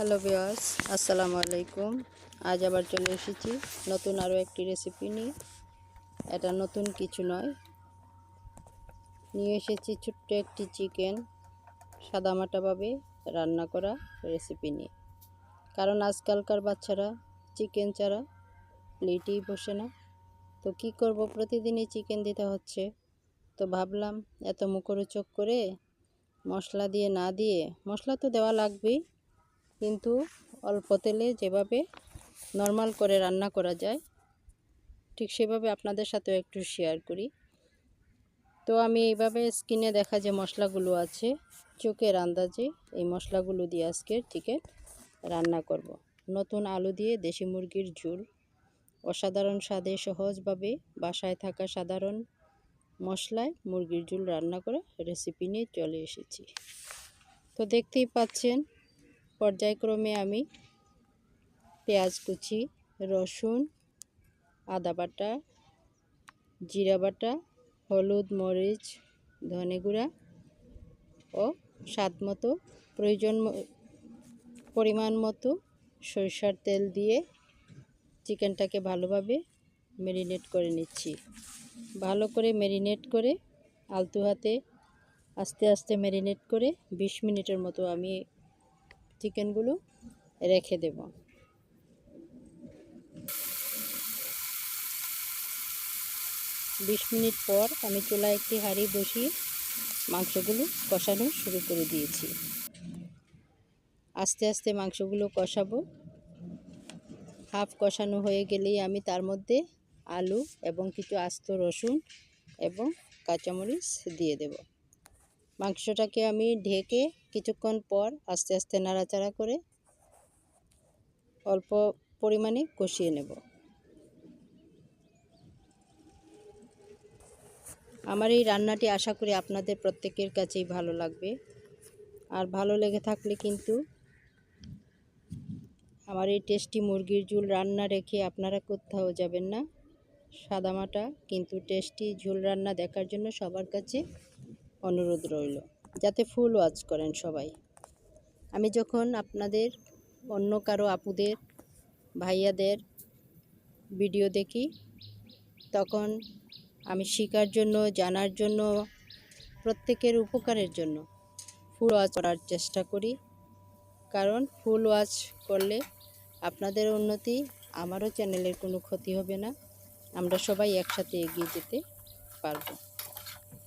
Hello বিয়ার্স আসসালামু আলাইকুম। আজ আবার চলে এসেছি নতুন আরও একটি রেসিপি নিয়ে। এটা নতুন কিছু নয়। নিয়ে এসেছি ছোট্ট একটি চিকেন সাদামাটাভাবে রান্না করা রেসিপি নিয়ে। কারণ আজকালকার বাচ্চারা চিকেন ছাড়া প্লেটেই বসে না। তো কি করব, প্রতিদিনই চিকেন দিতে হচ্ছে। তো ভাবলাম, এত মুখরোচক করে মশলা দিয়ে না দিয়ে, মশলা তো দেওয়া লাগবেই। কিন্তু অল্প তেলে যেভাবে নর্মাল করে রান্না করা যায়, ঠিক সেভাবে আপনাদের সাথেও একটু শেয়ার করি তো আমি এইভাবে স্কিনে দেখা যে মশলাগুলো আছে, চোখের আন্দাজে এই মশলাগুলো দিয়ে আজকে চিকেন রান্না করব। নতুন আলু দিয়ে দেশি মুরগির ঝুল, অসাধারণ স্বাদে সহজভাবে বাসায় থাকা সাধারণ মশলায় মুরগির ঝুল রান্না করে রেসিপি নিয়ে চলে এসেছি তো দেখতেই পাচ্ছেন পর্যায়ক্রমে আমি পেঁয়াজ কুচি, রসুন, আদা বাটা, জিরা বাটা, হলুদ, মরিচ, ধনে গুঁড়া ও স্বাদ মতো প্রয়োজন পরিমাণ মতো সরিষার তেল দিয়ে চিকেনটাকে ভালোভাবে ম্যারিনেট করে নিচ্ছি। ভালো করে ম্যারিনেট করে আলতু হাতে আস্তে আস্তে ম্যারিনেট করে ২০ মিনিটের মতো আমি চিকেনগুলো রেখে দেব। বিশ মিনিট পর আমি চুলায় একটি হাঁড়ি বসিয়ে মাংসগুলো কষানো শুরু করে দিয়েছি। আস্তে আস্তে মাংসগুলো কষাবো। হাফ কষানো হয়ে গেলেই আমি তার মধ্যে আলু এবং কিছু আস্ত রসুন এবং কাঁচামরিচ দিয়ে দেব। মাংসটাকে আমি ঢেকে কিছুক্ষণ পর আস্তে আস্তে নাড়াচাড়া করে অল্প পরিমাণে কষিয়ে নেব। আমার এই রান্নাটি আশা করি আপনাদের প্রত্যেকের কাছেই ভালো লাগবে। আর ভালো লেগে থাকলে কিন্তু আমার এই টেস্টি মুরগির ঝুল রান্না রেখে আপনারা কোথাও যাবেন না। সাদামাটা কিন্তু টেস্টি ঝুল রান্না দেখার জন্য সবার কাছে অনুরোধ রইল। যাতে ফুল ওয়াচ করেন সবাই। আমি যখন আপনাদের, অন্য কারও আপুদের, ভাইয়াদের ভিডিও দেখি, তখন আমি শেখার জন্য, জানার জন্য, প্রত্যেকের উপকারের জন্য ফুল ওয়াচ করার চেষ্টা করি। কারণ ফুল ওয়াচ করলে আপনাদের উন্নতি, আমারও চ্যানেলের কোনো ক্ষতি হবে না। আমরা সবাই একসাথে এগিয়ে যেতে পারব।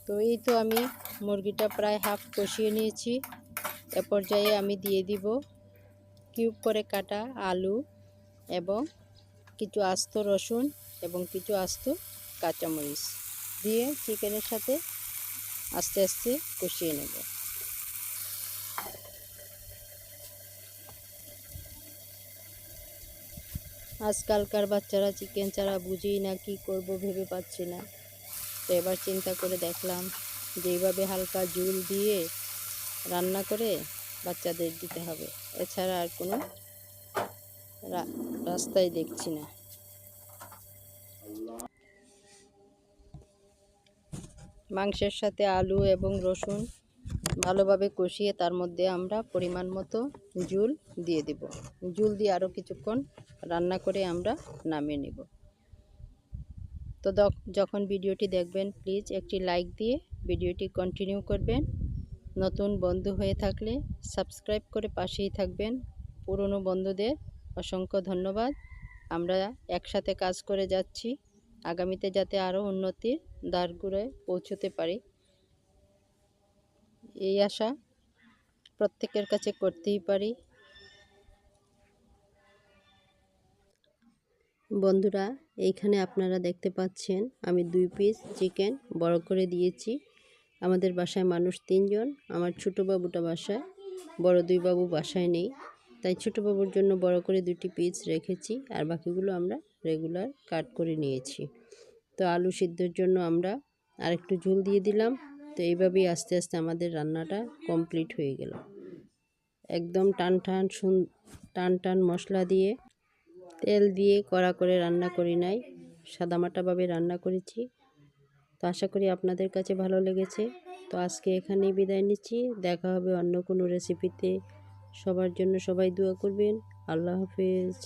তো এই তো আমি মুরগিটা প্রায় হাফ কষিয়ে নিয়েছি। এ পর্যায়ে আমি দিয়ে দিব কিউব করে কাটা আলু এবং কিছু আস্ত রসুন এবং কিছু আস্ত কাঁচামরিচ দিয়ে চিকেনের সাথে আস্তে আস্তে কষিয়ে নেব। আজকালকার বাচ্চারা চিকেন ছাড়া বুঝেই না কি করব ভেবে পাচ্ছি না। তো এবার চিন্তা করে দেখলাম যেইভাবে হালকা জুল দিয়ে রান্না করে বাচ্চাদের দিতে হবে। এছাড়া আর কোনো রাস্তায় দেখছি না। মাংসের সাথে আলু এবং রসুন ভালোভাবে কষিয়ে তার মধ্যে আমরা পরিমাণ মতো জুল দিয়ে দেব। জুল দিয়ে আরও কিছুক্ষণ রান্না করে আমরা নামিয়ে নেব। তো যখন ভিডিওটি দেখবেন, প্লিজ একটি লাইক দিয়ে ভিডিওটি কন্টিনিউ করবেন। নতুন বন্ধু হয়ে থাকলে সাবস্ক্রাইব করে পাশেই থাকবেন। পুরনো বন্ধুদের অসংখ্য ধন্যবাদ। আমরা একসাথে কাজ করে যাচ্ছি। আগামীতে যাতে আরও উন্নতির দ্বারগুড়ে পৌঁছতে পারি। এই আশা প্রত্যেকের কাছে করতেই পারি। বন্ধুরা, এইখানে আপনারা দেখতে পাচ্ছেন আমি দুই পিস চিকেন বড় করে দিয়েছি। আমাদের বাসায় মানুষ তিনজন, আমার ছোটো বাবুটা বাসায়, বড় দুই বাবু বাসায় নেই। তাই ছোটো বাবুর জন্য বড় করে দুটি পিস রেখেছি আর বাকিগুলো আমরা রেগুলার কাট করে নিয়েছি। তো আলু সিদ্ধর জন্য আমরা আরেকটু ঝুল দিয়ে দিলাম। তো এইভাবেই আস্তে আস্তে আমাদের রান্নাটা কমপ্লিট হয়ে গেল। একদম টান টান সুন, টান টান মশলা দিয়ে তেল দিয়ে কড়া করে রান্না করি নাই। সাদামাটাভাবে রান্না করেছি। তো আশা করি আপনাদের কাছে ভালো লেগেছে। তো আজকে এখানেই বিদায় নিচ্ছি। দেখা হবে অন্য কোনো রেসিপিতে সবার জন্য সবাই দোয়া করবেন। আল্লাহ হাফেজ।